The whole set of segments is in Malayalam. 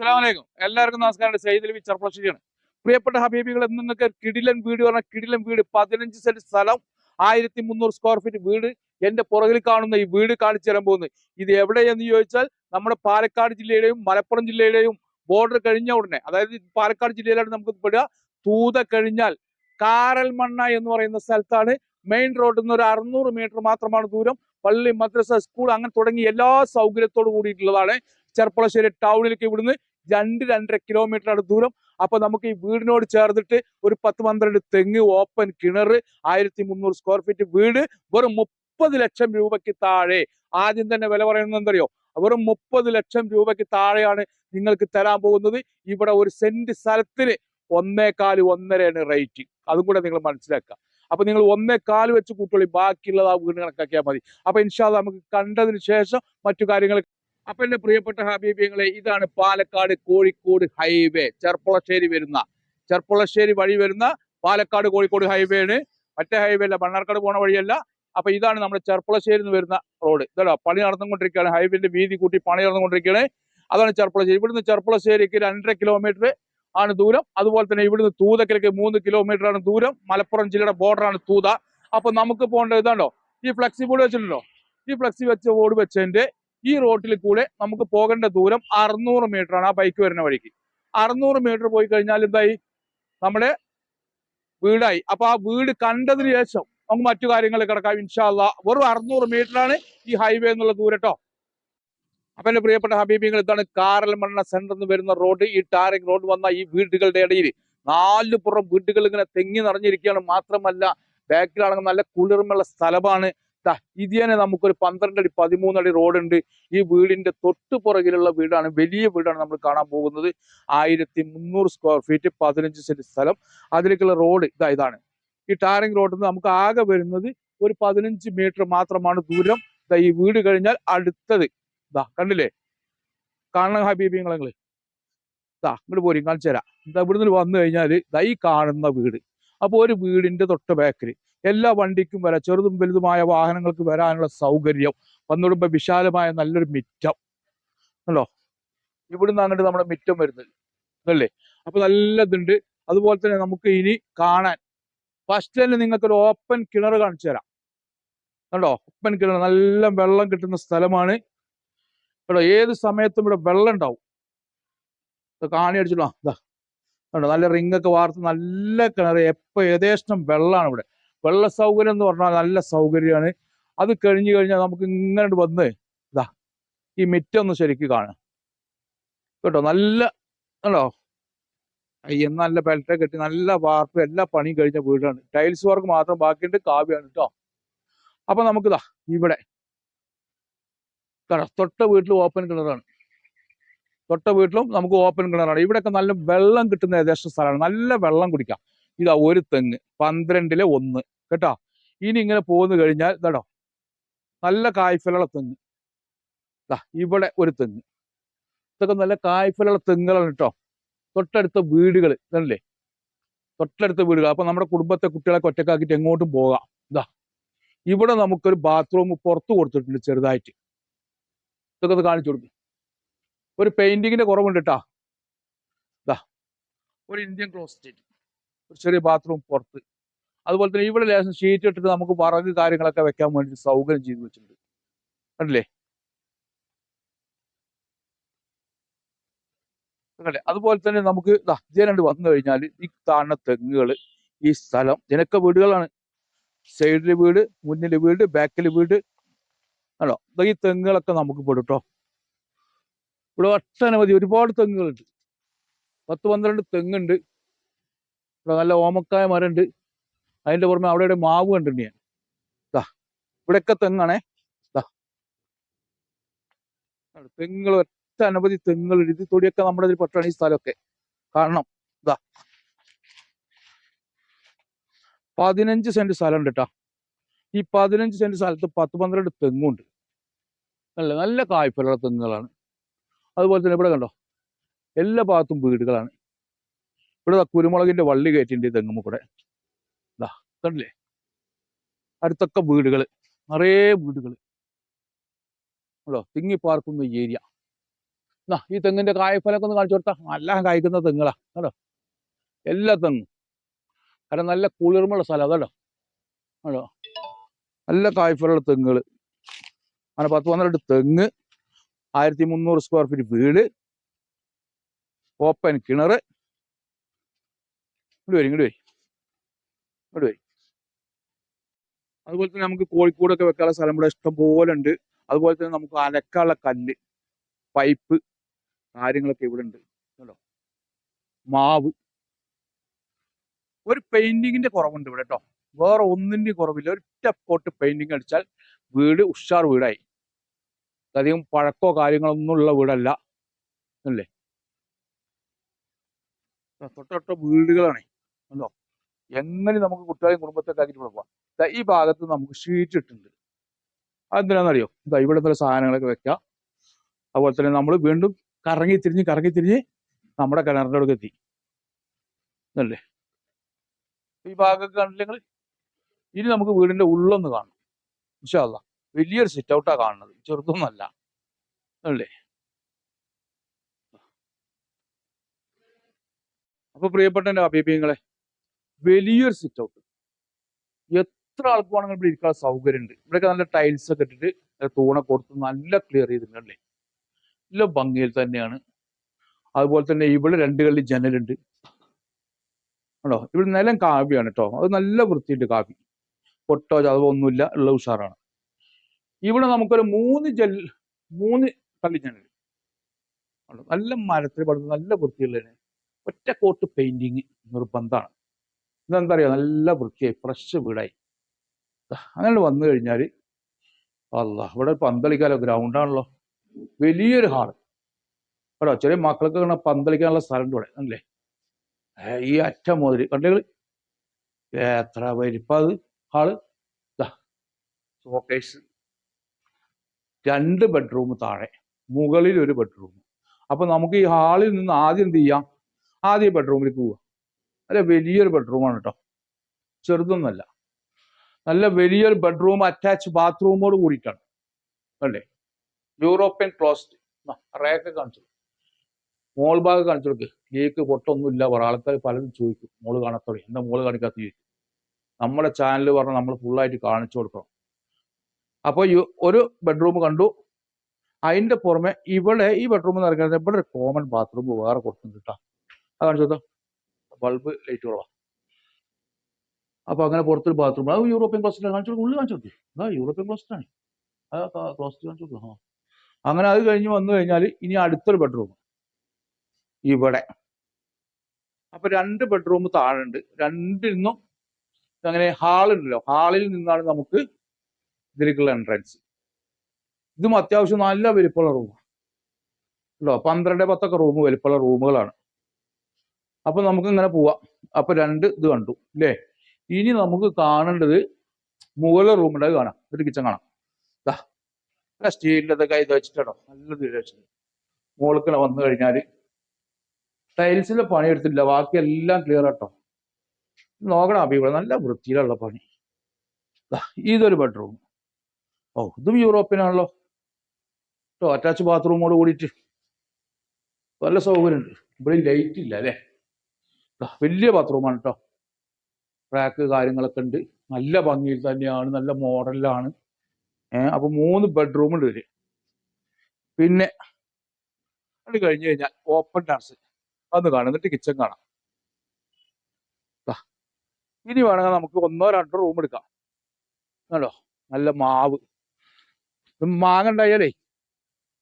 അസ്സലാമലൈക്കും. എല്ലാവർക്കും നമസ്കാരം. സൈദിൽ വിച്ചർപ്പളശ്ശേരിയാണ് പ്രിയപ്പെട്ട ഹബീബികൾ നിങ്ങൾക്ക് കിടിലൻ വീട് പറഞ്ഞ കിടിലൻ വീട്. പതിനഞ്ച് സെന്റ് സ്ഥലം ആയിരത്തി മുന്നൂറ് സ്ക്വയർ ഫീറ്റ് വീട്. എന്റെ പുറകിൽ കാണുന്ന ഈ വീട് കാണിച്ചു തരാൻ പോകുന്നത് ഇത് എവിടെയെന്ന് ചോദിച്ചാൽ നമ്മുടെ പാലക്കാട് ജില്ലയുടെയും മലപ്പുറം ജില്ലയുടെയും ബോർഡർ കഴിഞ്ഞ ഉടനെ. അതായത് പാലക്കാട് ജില്ലയിലാണ് നമുക്ക് പെടുക. തൂത കഴിഞ്ഞാൽ കാരൽമണ്ണ എന്ന് പറയുന്ന സ്ഥലത്താണ് മെയിൻ റോഡിൽ നിന്ന് ഒരു അറുന്നൂറ് മീറ്റർ മാത്രമാണ് ദൂരം. പള്ളി മദ്രസ സ്കൂൾ അങ്ങനെ തുടങ്ങി എല്ലാ സൗകര്യത്തോടു കൂടിയിട്ടുള്ളതാണ് ചെർപ്പളശ്ശേരി ടൗണിലേക്ക് ഇവിടുന്ന് രണ്ട് രണ്ടര കിലോമീറ്റർ ആണ് ദൂരം. അപ്പൊ നമുക്ക് ഈ വീടിനോട് ചേർന്നിട്ട് ഒരു പത്ത് പന്ത്രണ്ട് തെങ്ങ് ഓപ്പൺ കിണർ ആയിരത്തി മുന്നൂറ് സ്ക്വയർ ഫീറ്റ് വീട് വെറും മുപ്പത് ലക്ഷം രൂപയ്ക്ക് താഴെ. ആദ്യം തന്നെ വില പറയുന്നത് എന്തറിയോ? വെറും മുപ്പത് ലക്ഷം രൂപയ്ക്ക് താഴെയാണ് നിങ്ങൾക്ക് തരാൻ പോകുന്നത്. ഇവിടെ ഒരു സെന്റ് സ്ഥലത്തിന് ഒന്നേകാൽ ഒന്നരയാണ് റേറ്റ് അതും കൂടെ നിങ്ങൾ മനസ്സിലാക്കുക. അപ്പൊ നിങ്ങൾ ഒന്നേകാൽ വെച്ച് കൂട്ടുള്ളി. ബാക്കിയുള്ളത് ആ വീട് കണക്കാക്കിയാൽ മതി. അപ്പൊ ഇൻഷാല്ല നമുക്ക് കണ്ടതിന് ശേഷം മറ്റു കാര്യങ്ങൾ അപ്പൊ എന്റെ പ്രിയപ്പെട്ട ഹബീബിയങ്ങളെ ഇതാണ് പാലക്കാട് കോഴിക്കോട് ഹൈവേ. ചെർപ്പുളശ്ശേരി വരുന്ന ചെർപ്പുളശ്ശേരി വഴി വരുന്ന പാലക്കാട് കോഴിക്കോട് ഹൈവേ ആണ്. മറ്റേ ഹൈവേ അല്ല മണ്ണാർക്കാട് പോണ വഴിയല്ല. അപ്പൊ ഇതാണ് നമ്മുടെ ചെർപ്പുളശ്ശേരി എന്ന് വരുന്ന റോഡ്. ഇതല്ലോ പണി നടന്നുകൊണ്ടിരിക്കുകയാണ്. ഹൈവേന്റെ വീതി കൂട്ടി പണി നടന്നുകൊണ്ടിരിക്കുകയാണ്. അതാണ് ചെർപ്പുളശ്ശേരി. ഇവിടുന്ന് ചെർപ്പുളശ്ശേരിക്ക് രണ്ടര കിലോമീറ്റർ ആണ് ദൂരം. അതുപോലെ തന്നെ ഇവിടുന്ന് തൂതക്കിലേക്ക് മൂന്ന് കിലോമീറ്റർ ആണ് ദൂരം. മലപ്പുറം ജില്ലയുടെ ബോർഡറാണ് തൂത. അപ്പൊ നമുക്ക് പോകേണ്ടത് ഇതാണോ ഈ ഫ്ലെക്സി ബോർഡ് വെച്ചിട്ടുണ്ടോ ഈ ഫ്ലെക്സി വെച്ച ബോർഡ് വെച്ചതിന്റെ ഈ റോട്ടിൽ കൂടെ നമുക്ക് പോകേണ്ട ദൂരം അറുന്നൂറ് മീറ്റർ ആണ് ആ ബൈക്ക് വരുന്ന വഴിക്ക്. അറുന്നൂറ് മീറ്റർ പോയി കഴിഞ്ഞാൽ എന്തായി? നമ്മുടെ വീടായി. അപ്പൊ ആ വീട് കണ്ടതിന് ശേഷം നമുക്ക് മറ്റു കാര്യങ്ങൾ കിടക്കാം. ഇൻഷാല്ല വെറും അറുന്നൂറ് ആണ് ഈ ഹൈവേ എന്നുള്ള ദൂരട്ടോ അപ്പൊ എന്റെ പ്രിയപ്പെട്ട ഹബീബിങ്ങൾ ഇതാണ് കാറൽ മണ്ണ സെന്ററിൽ നിന്ന് വരുന്ന റോഡ് ഈ ടാറിംഗ് റോഡ് വന്ന ഈ വീടുകളുടെ ഇടയിൽ നാല് പുറം വീടുകൾ ഇങ്ങനെ തെങ്ങി നിറഞ്ഞിരിക്കുകയാണ്. മാത്രമല്ല ബാക്കിലാണെങ്കിൽ നല്ല കുളിർമുള്ള സ്ഥലമാണ്. ദാ ഇത് തന്നെ നമുക്കൊരു അടി പതിമൂന്ന് അടി ഉണ്ട് ഈ വീടിന്റെ തൊട്ടു പുറകിലുള്ള വീടാണ് വലിയ വീടാണ് നമ്മൾ കാണാൻ പോകുന്നത്. ആയിരത്തി മുന്നൂറ് സ്ക്വയർ ഫീറ്റ് പതിനഞ്ച് സെന്റ് സ്ഥലം. അതിലേക്കുള്ള റോഡ് ഇതാ ഇതാണ്. ഈ ടാറിംഗ് റോഡിൽ നിന്ന് നമുക്ക് ആകെ വരുന്നത് ഒരു പതിനഞ്ച് മീറ്റർ മാത്രമാണ് ദൂരം. ദാ ഈ വീട് കഴിഞ്ഞാൽ അടുത്തത്. ഇതാ കണ്ടില്ലേ? കാണണം ഹബീബി നിങ്ങളെ ഇതാ ഇങ്ങോട്ട് പോരും കാണിച്ചു തരാം. ഇതാ ഇവിടുന്ന് വന്നു കഴിഞ്ഞാൽ ദാ കാണുന്ന വീട്. അപ്പോൾ ഒരു വീടിന്റെ തൊട്ട് ബാക്കിൽ എല്ലാ വണ്ടിക്കും വരാം. ചെറുതും വലുതുമായ വാഹനങ്ങൾക്ക് വരാനുള്ള സൗകര്യം. വന്നിടുമ്പോ വിശാലമായ നല്ലൊരു മിറ്റം. അല്ലോ? ഇവിടുന്ന് അങ്ങോട്ട് നമ്മുടെ മിറ്റം വരുന്നത്. അല്ലേ? അപ്പൊ നല്ല ഇതുണ്ട് അതുപോലെ തന്നെ നമുക്ക് ഇനി കാണാൻ. ഫസ്റ്റ് തന്നെ നിങ്ങൾക്ക് ഒരു ഓപ്പൺ കിണർ കാണിച്ചു തരാം. കണ്ടോ? ഓപ്പൺ കിണർ. നല്ല വെള്ളം കിട്ടുന്ന സ്ഥലമാണ്. കേട്ടോ ഏത് സമയത്തും ഇവിടെ വെള്ളം ഉണ്ടാവും. കാണി അടിച്ചിട്ടോ ഇതാ കണ്ടോ? നല്ല റിംഗ് ഒക്കെ വാർത്ത് നല്ല കിണർ. എപ്പോ ഏകദേശം വെള്ളമാണ് ഇവിടെ. വെള്ള സൗകര്യം എന്ന് പറഞ്ഞാൽ നല്ല സൗകര്യമാണ്. അത് കഴിഞ്ഞു കഴിഞ്ഞാൽ നമുക്ക് ഇങ്ങനെ വന്ന് ഇതാ ഈ മിറ്റൊന്ന് ശരിക്ക് കാണാം. കേട്ടോ? നല്ല കണ്ടോ? അയ്യ നല്ല പെൽറ്റ കെട്ടി നല്ല വാർപ്പ് എല്ലാ പണിയും കഴിഞ്ഞ വീടാണ്. ടൈൽസ് വർക്ക് മാത്രം ബാക്കിയുണ്ട് കാവ്യാണ് കേട്ടോ അപ്പൊ നമുക്കിതാ ഇവിടെ കണ്ടോ? തൊട്ട വീട്ടിൽ ഓപ്പൺ കിണറാണ് തൊട്ട വീട്ടിലും നമുക്ക് ഓപ്പൺ കിണറാണ് ഇവിടെയൊക്കെ നല്ല വെള്ളം കിട്ടുന്ന ഏകദേശം സ്ഥലമാണ്. നല്ല വെള്ളം കുടിക്കാം. ഇതാ ഒരു തെങ്ങ് പന്ത്രണ്ടിലെ ഒന്ന് കേട്ടോ? ഇനി ഇങ്ങനെ പോന്നു കഴിഞ്ഞാൽ ഇതാടോ നല്ല കായ്ഫലുള്ള തെങ്ങ്. ഇതാ ഇവിടെ ഒരു തെങ്ങ്. ഇതൊക്കെ നല്ല കായ്ഫലുള്ള തെങ്ങുകളാണ് കേട്ടോ. തൊട്ടടുത്ത വീടുകൾ ഇതല്ലേ തൊട്ടടുത്ത വീടുകൾ. അപ്പൊ നമ്മുടെ കുടുംബത്തെ കുട്ടികളെ ഒറ്റക്കാക്കിയിട്ട് എങ്ങോട്ടും പോകാം. ഇതാ ഇവിടെ നമുക്കൊരു ബാത്റൂം പുറത്ത് കൊടുത്തിട്ടുണ്ട് ചെറുതായിട്ട്. ഇതൊക്കെ ഒന്ന് കാണിച്ചു കൊടുക്കും. ഒരു പെയിന്റിങ്ങിന്റെ കുറവുണ്ട് കേട്ടാ. ഇതാ ഒരു ഇന്ത്യൻ ക്ലോസറ്റ് ഒരു ചെറിയ ബാത്റൂം പുറത്ത്. അതുപോലെ തന്നെ ഇവിടെ ലേശം ഷീറ്റ് ഇട്ടിട്ട് നമുക്ക് വറക് കാര്യങ്ങളൊക്കെ വെക്കാൻ വേണ്ടി സൗകര്യം ചെയ്തു വെച്ചിട്ടുണ്ട്. കണ്ടില്ലേ? കണ്ടല്ലേ? അതുപോലെ തന്നെ നമുക്ക് ഇതാ ഇതിനുണ്ട് വന്നു കഴിഞ്ഞാൽ ഈ കാണുന്ന തെങ്ങുകൾ ഈ സ്ഥലം ഇതിനൊക്കെ വീടുകളാണ്. സൈഡിൽ വീട് മുന്നിൽ വീട് ബാക്കിൽ വീട്. ആണോ ഈ തെങ്ങുകളൊക്കെ നമുക്ക് പെടും കേട്ടോ ഇവിടെ ഒട്ടനവധി ഒരുപാട് തെങ്ങുകളുണ്ട്. പത്ത് പന്ത്രണ്ട് തെങ്ങുണ്ട്. ഇവിടെ നല്ല ഓമക്കായ മരമുണ്ട്. അതിന്റെ പുറമെ അവിടെ ഇവിടെ മാവ് കണ്ടിട്ടുണ്ട് ഞാൻ. ഇതാ ഇവിടെയൊക്കെ തെങ്ങാണേ. ഇതാ തെങ്ങുകൾ ഒറ്റ അനവധി തെങ്ങുകൾ ഇത് തൊടിയൊക്കെ നമ്മുടെ ഇതിൽ പെട്ടാണ് ഈ സ്ഥലമൊക്കെ. കാരണം ഇതാ പതിനഞ്ച് സെന്റ് സ്ഥലം ഉണ്ട് കേട്ടോ. ഈ പതിനഞ്ച് സെന്റ് സ്ഥലത്ത് പത്ത് പന്ത്രണ്ട് തെങ്ങുണ്ട്. നല്ല നല്ല കായ്ഫലുള്ള തെങ്ങുകളാണ്. അതുപോലെ തന്നെ ഇവിടെ കണ്ടോ? എല്ലാ ഭാഗത്തും വീടുകളാണ്. ഇവിടെ കുരുമുളകിന്റെ വള്ളി കയറ്റിണ്ട് തെങ്ങും കൂടെ. ഇതാ കണ്ടില്ലേ? അടുത്തൊക്കെ വീടുകൾ നിറയെ വീടുകൾ ഉണ്ടോ തിങ്ങി പാർക്കുന്ന ഏരിയ. എന്നാ ഈ തെങ്ങിന്റെ കായ്ഫലൊക്കെ ഒന്ന് കാണിച്ചു കൊടുത്താ നല്ല കായ്ക്കുന്ന തെങ്ങുകളാ. കേട്ടോ എല്ലാ തെങ്ങും. കാരണം നല്ല കുളിർമുള്ള സ്ഥലം അതല്ലോ കേട്ടോ നല്ല കായ്ഫലമുള്ള തെങ്ങുകൾ അങ്ങനെ പത്ത് പന്ത്രണ്ട് തെങ്ങ് ആയിരത്തി മുന്നൂറ് സ്ക്വയർ ഫീറ്റ് വീട് ഓപ്പൺ കിണർ ഇങ്ങോട്ട് വരും ഇങ്ങോട്ട് വരും. അതുപോലെ തന്നെ നമുക്ക് കോഴിക്കോടൊക്കെ വെക്കാനുള്ള സ്ഥലം ഇവിടെ ഇഷ്ടം പോലെ ഉണ്ട്. അതുപോലെ തന്നെ നമുക്ക് അലക്കാനുള്ള കല്ല് പൈപ്പ് കാര്യങ്ങളൊക്കെ ഇവിടെ ഉണ്ട്. കേട്ടോ മാവ്. ഒരു പെയിന്റിങ്ങിന്റെ കുറവുണ്ട് ഇവിടെ കേട്ടോ വേറെ ഒന്നിന്റെ കുറവില്ല. ഒറ്റ പോട്ട് പെയിന്റിങ് അടിച്ചാൽ വീട് ഉഷാർ വീടായി. അധികം പഴക്കോ കാര്യങ്ങളൊന്നും ഉള്ള വീടല്ല. തൊട്ടൊട്ട വീടുകളാണ്. കണ്ടോ എങ്ങനെ നമുക്ക് കുട്ടികളെയും കുടുംബത്തൊക്കെ ആക്കിയിട്ട് ഇവിടെ പോവാം? ഈ ഭാഗത്ത് നമുക്ക് ഷീറ്റ് ഇട്ടിട്ടുണ്ട്. അതെന്തിനാണെന്നറിയോ? ഇതാ ഇവിടെ സാധനങ്ങളൊക്കെ വെക്കാം അതുപോലെ തന്നെ നമ്മൾ വീണ്ടും കറങ്ങി തിരിഞ്ഞ് കറങ്ങി തിരിഞ്ഞ് നമ്മുടെ കിണറിന്റെ അടുക്ക് എത്തി. അല്ലേ ഈ ഭാഗമൊക്കെ കണ്ടില്ലെങ്കിൽ ഇനി നമുക്ക് വീടിന്റെ ഉള്ളൊന്ന് കാണണം. ഇൻഷാല്ല വലിയൊരു സിറ്റ് ഔട്ടാ കാണുന്നത്. ചെറുതൊന്നല്ല. അല്ലേ? അപ്പൊ പ്രിയപ്പെട്ട എന്റെ അഭിപ്രായങ്ങളെ വലിയൊരു സിറ്റ് ഔട്ട് എത്ര ആൾക്ക് വേണമെങ്കിലും ഇവിടെ ഇരിക്കാൻ സൗകര്യം ഉണ്ട് ഇവിടെയൊക്കെ നല്ല ടൈൽസ് ഒക്കെ ഇട്ടിട്ട് തൂണ കൊടുത്ത് നല്ല ക്ലിയർ ചെയ്തിട്ടുണ്ട് നല്ല ഭംഗിയിൽ തന്നെയാണ്. അതുപോലെ തന്നെ ഇവിടെ രണ്ട് കള്ളി ജനലുണ്ട് ആണോ ഇവിടെ നിലം കാവ്യാണ് കേട്ടോ അത് നല്ല വൃത്തിയുണ്ട് കാവ്യ. പൊട്ടോ ചതവോ ഒന്നുമില്ല ഉള്ള ഉഷാറാണ്. ഇവിടെ നമുക്കൊരു മൂന്ന് ജൽ മൂന്ന് കള്ളി ജനൽ. നല്ല മരത്തിൽ പടുത്ത് നല്ല വൃത്തിയുള്ളതിന്. ഒറ്റ കോട്ട് പെയിന്റിങ് നിർബന്ധമാണ്. ഇതെന്താ അറിയുക നല്ല വൃത്തിയായി ഫ്രഷ് വീടായി. അങ്ങനെ വന്നു കഴിഞ്ഞാൽ അല്ല ഇവിടെ പന്തളിക്കാലോ ഗ്രൗണ്ടാണല്ലോ വലിയൊരു ഹാൾ. കേട്ടോ ചെറിയ മക്കൾക്ക് ഇങ്ങനെ പന്തളിക്കാനുള്ള സ്ഥലമുണ്ട് ഇവിടെ അല്ലേ ഈ അറ്റം മുതൽ കണ്ടുകൾ എത്ര വലിപ്പത് ഹാൾ. ഷോക്കേസ് രണ്ട് ബെഡ്റൂം താഴെ മുകളിൽ ഒരു ബെഡ്റൂം അപ്പൊ നമുക്ക് ഈ ഹാളിൽ നിന്ന് ആദ്യം എന്ത് ചെയ്യാം? ആദ്യം ബെഡ്റൂമിലേക്ക് പോവാം. അല്ല വലിയൊരു ബെഡ്റൂമാണ് കേട്ടോ ചെറുതൊന്നുമല്ല നല്ല വലിയൊരു ബെഡ്റൂം അറ്റാച്ച് ബാത്റൂമോട് കൂടിയിട്ടാണ്. അല്ലേ? യൂറോപ്യൻ ക്ലോസ്റ്റ് റേക്ക് കാണിച്ചു മോൾ ഭാഗം കാണിച്ചു കൊടുക്ക്. കേക്ക് പൊട്ടൊന്നുമില്ല. പറ ആൾക്കാർ പലരും ചോദിക്കും. മോൾ കാണാത്തോളി എന്താ മോൾ കാണിക്കാത്ത ചോദിക്കും. നമ്മുടെ ചാനൽ പറഞ്ഞാൽ നമ്മൾ ഫുള്ളായിട്ട് കാണിച്ചു കൊടുക്കണം. അപ്പോൾ ഒരു ബെഡ്റൂം കണ്ടു. അതിന്റെ പുറമെ ഇവിടെ ഈ ബെഡ്റൂം എന്ന് പറയുന്നത് ഇവിടെ ഒരു കോമൺ ബാത്റൂം വേറെ കൊടുക്കുന്നുണ്ട് കേട്ടോ അത് കാണിച്ചു കൊടുത്തോ? ബൾബ് ലൈറ്റ് കുറവാണ് അപ്പൊ അങ്ങനെ പുറത്തൊരു ബാത്റൂം അത് യൂറോപ്യൻ ക്ലോസ്റ്റിലാണ് കാണിച്ചു ഉള്ളിൽ കാണിച്ചു കൊടുക്കും. ആ യൂറോപ്യൻ ക്ലോസ്റ്റിലാണ് ആ ക്ലോസ്റ്റ് കാണിച്ചു ആ. അങ്ങനെ അത് കഴിഞ്ഞ് വന്നു കഴിഞ്ഞാൽ ഇനി അടുത്തൊരു ബെഡ്റൂം ഇവിടെ. അപ്പൊ രണ്ട് ബെഡ്റൂം താഴെ ഉണ്ട് രണ്ടിൽ നിന്നും അങ്ങനെ ഹാളുണ്ടല്ലോ ഹാളിൽ നിന്നാണ് നമുക്ക് ഇതിലേക്കുള്ള എൻട്രൻസ് ഇതും അത്യാവശ്യം നല്ല വലിപ്പമുള്ള റൂമാണ് കേട്ടോ പന്ത്രണ്ട് പത്തൊക്കെ റൂം വലിപ്പമുള്ള റൂമുകളാണ് അപ്പൊ നമുക്ക് ഇങ്ങനെ പോവാം. അപ്പൊ രണ്ട് ഇത് കണ്ടു അല്ലേ ഇനി നമുക്ക് കാണേണ്ടത് മുകളിലെ റൂമിന്റെ കാണാം. ഒരു കിച്ചൺ കാണാം. സ്റ്റീലിന്റെ കൈ ഇത് വെച്ചിട്ടോ നല്ലത് ഇത് വെച്ചിട്ട് മുകൾക്കിടെ വന്നു കഴിഞ്ഞാൽ ടൈൽസിന്റെ പണി എടുത്തില്ല ബാക്കി എല്ലാം ക്ലിയർ ആട്ടോ. നോക്കണം അഭി ഇവിടെ നല്ല വൃത്തിയിലുള്ള പണി. ഇതൊരു ബെഡ്റൂം ഓ ഇതും യൂറോപ്യൻ ആണല്ലോ. കേട്ടോ അറ്റാച്ച് ബാത്റൂമോട് കൂടിയിട്ട് നല്ല സൗകര്യമുണ്ട് ഇവിടെ ലൈറ്റ് ഇല്ല അല്ലേ? വലിയ ബാത്റൂമാണ് കേട്ടോ റാക്ക് കാര്യങ്ങളൊക്കെ ഉണ്ട്. നല്ല ഭംഗിയിൽ തന്നെയാണ് നല്ല മോഡലിലാണ് ഏഹ് അപ്പൊ മൂന്ന് ബെഡ്റൂം ഉണ്ട് ഇതിൽ. പിന്നെ അത് കഴിഞ്ഞു കഴിഞ്ഞാൽ ഓപ്പൺ ഡാൻസ് അതൊന്ന് കാണാം. എന്നിട്ട് കിച്ചൺ കാണാം. ഇനി വേണമെങ്കിൽ നമുക്ക് ഒന്നോ രണ്ടോ റൂം എടുക്കാം. കണ്ടോ? നല്ല മാവ്. മാങ്ങ ഉണ്ടായാലേ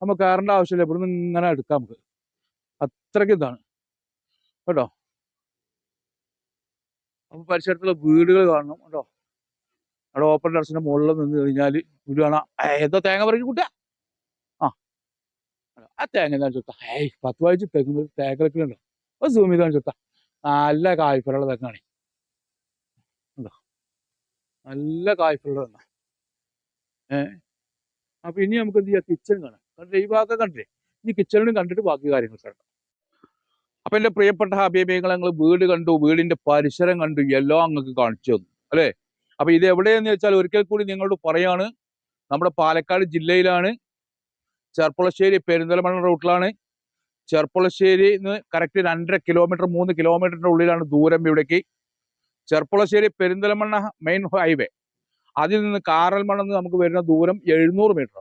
നമുക്ക് കയറേണ്ട ആവശ്യമില്ല. ഇവിടുന്ന് ഇങ്ങനെ എടുക്കാം നമുക്ക്. അത്രയ്ക്ക് ഇതാണ്. കേട്ടോ? അപ്പൊ പരിസരത്തുള്ള വീടുകൾ കാണണം കേട്ടോ. അവിടെ ഓപ്പൺ ടെറസിന്റെ മുകളിൽ നിന്ന് കഴിഞ്ഞാൽ വീട് കാണാം. എന്തോ തേങ്ങ പറിക്കും കൂട്ടാ ആ. ആ തേങ്ങ എന്താ ചുത്ത ഏയ് പത്ത് വായിച്ച് തെങ്ങ് തേങ്ങലൊക്കെ ഉണ്ടോ അത് സൂം ചെയ്താണ് ചുത്ത നല്ല കായ്ഫലുള്ള തെങ്ങാണ്. ഉണ്ടോ? നല്ല കായ്ഫലുള്ള തെങ്ങ. ഏ? അപ്പൊ ഇനി നമുക്ക് എന്ത് ചെയ്യാം? കിച്ചൺ കാണാം. കണ്ടില്ലേ? ഈ ഭാഗമൊക്കെ കണ്ടില്ലേ? ഇനി കിച്ചണിലും കണ്ടിട്ട് ബാക്കി കാര്യങ്ങൾ കാണാം. അപ്പൊ എന്റെ പ്രിയപ്പെട്ട ഹബീബിങ്ങൾ ഞങ്ങൾ വീട് കണ്ടു വീടിന്റെ പരിസരം കണ്ടു എല്ലാം അങ്ങക്ക് കാണിച്ചു തന്നു അല്ലേ? അപ്പൊ ഇത് എവിടെയെന്ന് വെച്ചാൽ ഒരിക്കൽ കൂടി നിങ്ങളോട് പറയാണ് നമ്മുടെ പാലക്കാട് ജില്ലയിലാണ് ചെർപ്പുളശ്ശേരി പെരിന്തൽമണ്ണ റൂട്ടിലാണ്. ചെർപ്പുളശ്ശേരി കറക്റ്റ് രണ്ടര കിലോമീറ്റർ മൂന്ന് കിലോമീറ്ററിന്റെ ഉള്ളിലാണ് ദൂരം ഇവിടേക്ക്. ചെർപ്പുളശ്ശേരി പെരിന്തൽമണ്ണ മെയിൻ ഹൈവേ അതിൽ നിന്ന് കാറൽമണ്ണ നിന്ന് നമുക്ക് വരുന്ന ദൂരം എഴുന്നൂറ് മീറ്റർ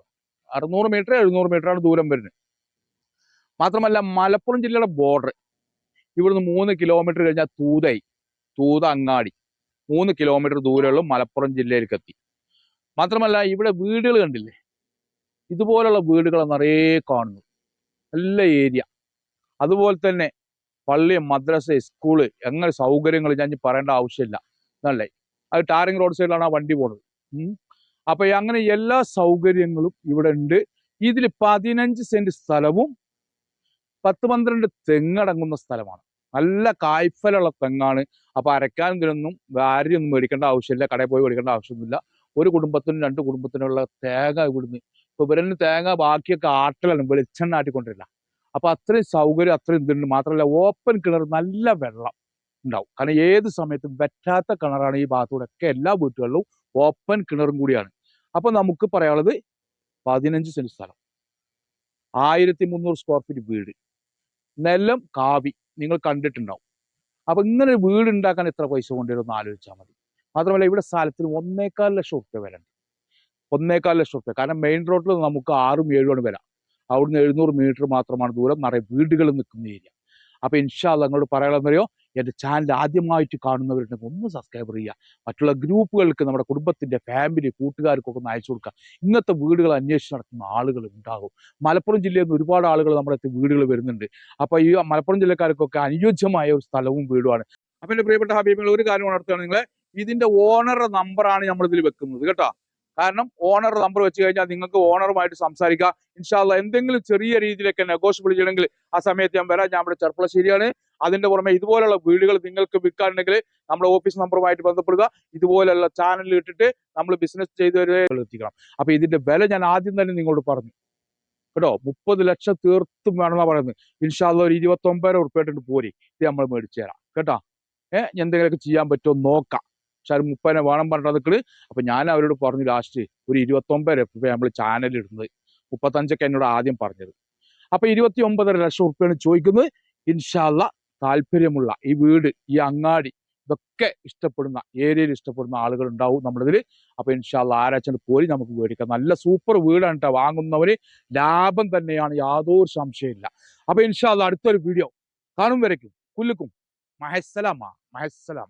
അറുന്നൂറ് മീറ്റർ എഴുന്നൂറ് ആണ് ദൂരം വരുന്നത്. മാത്രമല്ല മലപ്പുറം ജില്ലയുടെ ബോർഡർ ഇവിടുന്ന് മൂന്ന് കിലോമീറ്റർ കഴിഞ്ഞാൽ തൂതൈ തൂത അങ്ങാടി മൂന്ന് കിലോമീറ്റർ ദൂരമുള്ള മലപ്പുറം ജില്ലയിലേക്ക് എത്തി മാത്രമല്ല ഇവിടെ വീടുകൾ കണ്ടില്ലേ? ഇതുപോലുള്ള വീടുകൾ നിറയെ കാണുന്നു. നല്ല ഏരിയ അതുപോലെ തന്നെ പള്ളി മദ്രസ സ്കൂൾ എങ്ങനെ സൗകര്യങ്ങൾ ഞാൻ പറയേണ്ട ആവശ്യമില്ല. എന്നല്ലേ അത് ടാറിങ് റോഡ് സൈഡിലാണ് ആ വണ്ടി പോണത്. അപ്പൊ അങ്ങനെ എല്ലാ സൗകര്യങ്ങളും ഇവിടെ ഉണ്ട്. ഇതിൽ പതിനഞ്ച് സെന്റ് സ്ഥലവും പത്ത് പന്ത്രണ്ട് തെങ്ങടങ്ങുന്ന സ്ഥലമാണ്. നല്ല കായ്ഫലുള്ള തെങ്ങാണ്. അപ്പൊ അരക്കാനും ഇതിനൊന്നും വാരിയൊന്നും മേടിക്കേണ്ട ആവശ്യമില്ല. കടയിൽ പോയി മേടിക്കേണ്ട ആവശ്യമൊന്നുമില്ല. ഒരു കുടുംബത്തിനും രണ്ട് കുടുംബത്തിനുള്ള തേങ്ങ ഇവിടുന്ന്. ഇപ്പൊ ഇവരന് തേങ്ങ ബാക്കിയൊക്കെ ആട്ടലാണ് വെളിച്ചെണ്ണ ആട്ടിക്കൊണ്ടിരില്ല അപ്പൊ അത്രയും സൗകര്യം അത്രയും ഇതുണ്ട്. മാത്രമല്ല ഓപ്പൺ കിണർ നല്ല വെള്ളം ഉണ്ടാവും. കാരണം ഏത് സമയത്തും വറ്റാത്ത കിണറാണ് ഈ ഭാഗത്തൂടെ ഒക്കെ എല്ലാ വീട്ടുകളിലും ഓപ്പൺ കിണറും കൂടിയാണ്. അപ്പൊ നമുക്ക് പറയാനുള്ളത് പതിനഞ്ച് സെന്റ് സ്ഥലം. ആയിരത്തി മുന്നൂറ് സ്ക്വയർ ഫീറ്റ് വീട്. നെല്ലം കാവി. നിങ്ങൾ കണ്ടിട്ടുണ്ടാവും. അപ്പൊ ഇങ്ങനെ ഒരു വീട് ഉണ്ടാക്കാൻ എത്ര പൈസ കൊണ്ടുവരുമെന്ന് ആലോചിച്ചാൽ മതി. മാത്രമല്ല ഇവിടെ സ്ഥലത്തിന് ഒന്നേക്കാൽ ലക്ഷം റുപ്യ വില ഉണ്ട്. ഒന്നേക്കാൽ ലക്ഷം റുപ്യ കാരണം മെയിൻ റോഡിൽ നമുക്ക് ആറും ആണ് വില. അവിടുന്ന് എഴുന്നൂറ് മീറ്റർ മാത്രമാണ് ദൂരം നിറയെ വീടുകൾ നിൽക്കുന്ന ഏരിയ അപ്പൊ ഇൻഷാല്ല അങ്ങോട്ട് പറയാനുള്ളതെന്നറിയോ എന്റെ ചാനൽ ആദ്യമായിട്ട് കാണുന്നവരുണ്ടെങ്കിൽ ഒന്ന് സബ്സ്ക്രൈബ് ചെയ്യുക. മറ്റുള്ള ഗ്രൂപ്പുകൾക്ക് നമ്മുടെ കുടുംബത്തിന്റെ ഫാമിലി കൂട്ടുകാർക്കൊക്കെ ഒന്ന് അയച്ചു കൊടുക്കുക. ഇങ്ങനത്തെ വീടുകൾ അന്വേഷിച്ച് നടത്തുന്ന ആളുകൾ ഉണ്ടാകും മലപ്പുറം ജില്ലയിൽ നിന്ന് ഒരുപാട് ആളുകൾ നമ്മുടെ വീടുകൾ വരുന്നുണ്ട്. അപ്പോൾ ഈ മലപ്പുറം ജില്ലക്കാർക്കൊക്കെ അനുയോജ്യമായ ഒരു സ്ഥലവും വീടുമാണ്. അപ്പം എന്റെ പ്രിയപ്പെട്ട ഹബീബികൾ ഒരു കാര്യം ഉണർത്തുകയാണ് നിങ്ങളെ. ഇതിന്റെ ഓണറുടെ നമ്പറാണ് നമ്മൾ വെക്കുന്നത്. കേട്ടോ. കാരണം ഓണർ നമ്പർ വെച്ച് കഴിഞ്ഞാൽ നിങ്ങൾക്ക് ഓണറുമായിട്ട് സംസാരിക്കാം. ഇൻഷാല്ല എന്തെങ്കിലും ചെറിയ രീതിയിലൊക്കെ നെഗോഷ്യബിൾ ചെയ്യണമെങ്കിൽ ആ സമയത്ത് ഞാൻ വരാം. ഞാൻ ഇവിടെ ചെറുപ്പളശ്ശേരിയാണ് അതിന്റെ പുറമെ ഇതുപോലുള്ള വീടുകൾ നിങ്ങൾക്ക് വിൽക്കാനുണ്ടെങ്കിൽ നമ്മുടെ ഓഫീസ് നമ്പറുമായിട്ട് ബന്ധപ്പെടുക. ഇതുപോലെയുള്ള ചാനലിൽ ഇട്ടിട്ട് നമ്മൾ ബിസിനസ് ചെയ്ത് എത്തിക്കണം. അപ്പൊ ഇതിന്റെ വില ഞാൻ ആദ്യം തന്നെ നിങ്ങളോട് പറഞ്ഞു. കേട്ടോ മുപ്പത് ലക്ഷം തീർത്തും വേണമെന്നാ പറയുന്നത്. ഇൻഷാല്ല ഒരു ഇരുപത്തി ഒമ്പത് ഉറുപ്പായിട്ടുണ്ട് പോരി. ഇത് നമ്മൾ മേടിച്ചു തരാം. കേട്ടോ? ഏഹ് എന്തെങ്കിലുമൊക്കെ ചെയ്യാൻ പറ്റുമോ നോക്കാം. പക്ഷെ അത് മുപ്പതിനെ വേണം പറഞ്ഞിട്ട് നിൽക്കണ് അപ്പൊ ഞാൻ അവരോട് പറഞ്ഞു ലാസ്റ്റ് ഒരു ഇരുപത്തൊമ്പത് രൂപ നമ്മൾ ചാനൽ ഇടുന്നത്. മുപ്പത്തഞ്ചൊക്കെ എന്നോട് ആദ്യം പറഞ്ഞത്. അപ്പൊ ഇരുപത്തി ഒമ്പതര ലക്ഷം ഉറുപ്പ്യാണ് ചോദിക്കുന്നത്. ഇൻഷാല്ല താല്പര്യമുള്ള ഈ വീട് ഈ അങ്ങാടി ഇതൊക്കെ ഇഷ്ടപ്പെടുന്ന ഏരിയയിൽ ഇഷ്ടപ്പെടുന്ന ആളുകൾ ഉണ്ടാവും നമ്മളിതിൽ അപ്പൊ ഇൻഷാല്ല ആരാച്ചണ്ട് പോയി നമുക്ക് മേടിക്കാം. നല്ല സൂപ്പർ വീടാണ് കേട്ടോ വാങ്ങുന്നവര്. ലാഭം തന്നെയാണ് യാതൊരു സംശയമില്ല അപ്പൊ ഇൻഷാല്ല അടുത്തൊരു വീഡിയോ കാണും വരയ്ക്കും. കുല്ലുക്കും. മഹസ്സലാമ. മഹസ്സലാം.